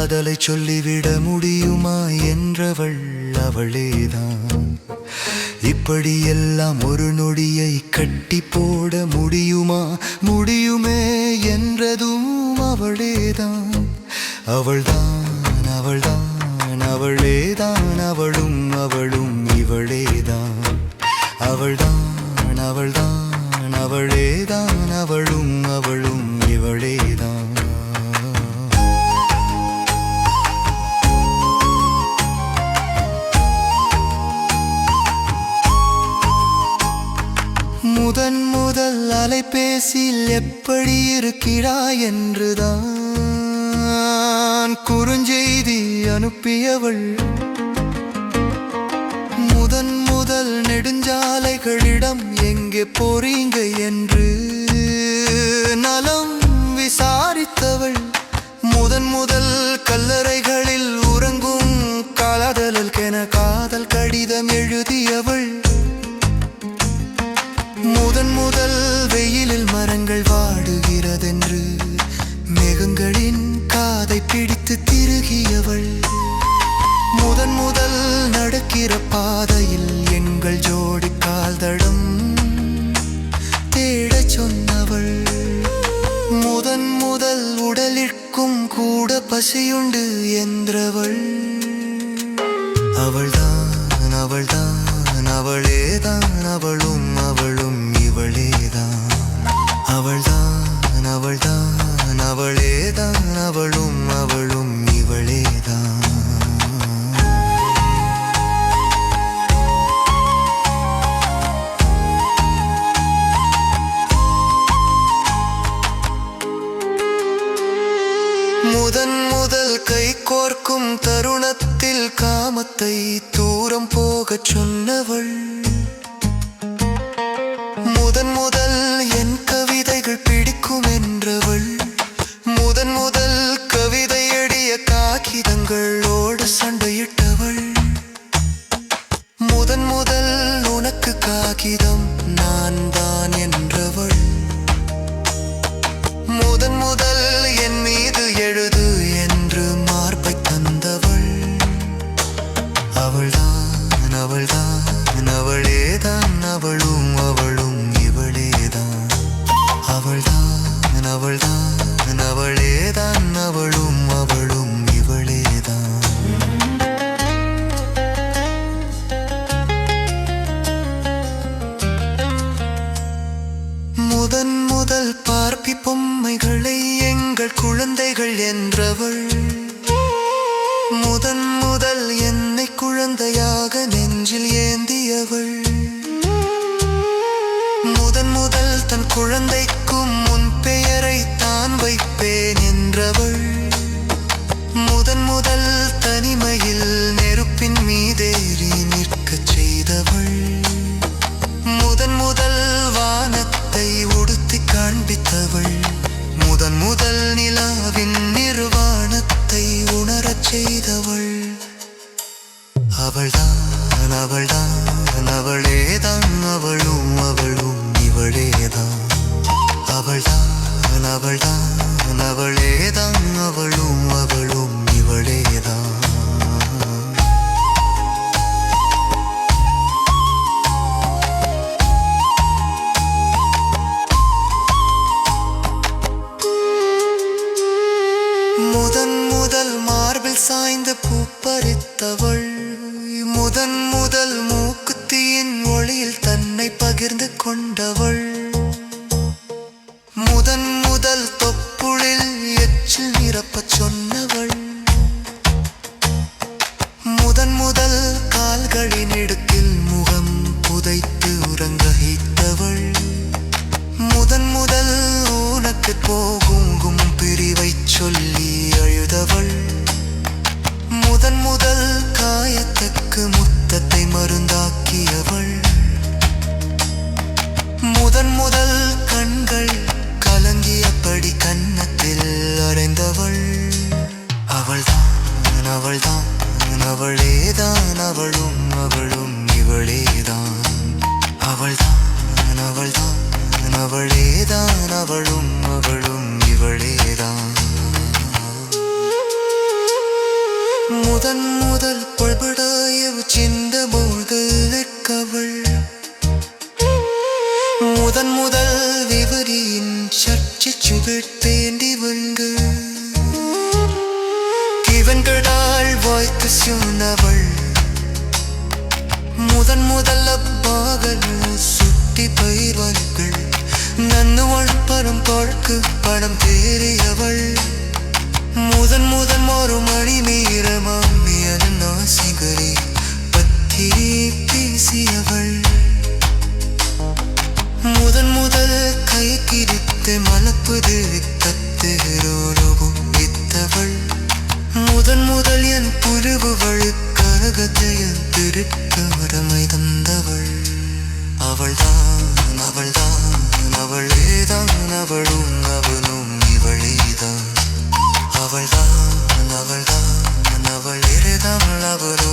காதலை சொல்லிவிட முடியுமா என்றவள் அவளேதான். இப்படியெல்லாம் ஒரு நொடியை கட்டி போட முடியுமா முடியுமே என்றதும் அவளேதான். அவள்தான் அவள்தான் அவளேதான் அவளும் அவளும் தொலைபேசியில் எப்படி இருக்கிறாய் என்றுதான் குறுஞ்செய்தி அனுப்பியவள். முதன் முதல் நெடுஞ்சாலைகளிடம் எங்கே போறீங்க என்று நலம் பாடுகிறதென்று மேகங்களின் காதை பிடித்து திருகியவள். முதன் முதல் நடக்கிற பாதையில் எங்கள் ஜோடி கால்தடம் தேடச் சொன்னவள். முதன் முதல் உடலிற்கும் கூட பசியுண்டு என்றவள். அவள்தான் அவள்தான் அவளேதான் அவளோ தருணத்தில் காமத்தை தூரம் போகச் சொன்னவள். அவள்தான் அவள்தான் அவளேதான் அவளும் அவளும் இவளேதான். முதன் முதல் பார்ப்பி பொம்மைகளை எங்கள் குழந்தைகள் என்றவள். முதன் முதல் என்னை குழந்தையாக நெஞ்சில் ஏந்தியவள். முதன் முதல் தன் குழந்தை அவள் அவள்தான் அவள்தான் அவளேதான் அவளும் அவளும் இவளேதான். அவள்தான் அவள்தான் அவளேதான் அவளும் முதன் முதல் மார்பில் சாய்ந்த பூப்பறித்தவள். முதன் முதல் மூக்குத்தியின் ஒளியில் தன்னை பகிர்ந்து கொண்டவள். அவளேதான் அவளும் அவளும் இவளேதான். அவள்தான் அவள்தான் அவளேதான் அவளும் அவளும் இவளேதான். முதன் முதல் பல்பட வாய்த்து சொன்னவள் முதன் முதல்ல பாகಲು சுட்டி பயிர்வர்கள் நன்னுவள் பரம் பார்க்கு படம் தேறியவள். முதன் முதன் ஒரு மணி மீறமாமியன நாசிகரி பத்தி பேசியவள். அவள் தான் அவளே தான் அவளும் அவனும் இவளே தான் அவள் தான் அவள் தான் அவள் இருதான் அவளும்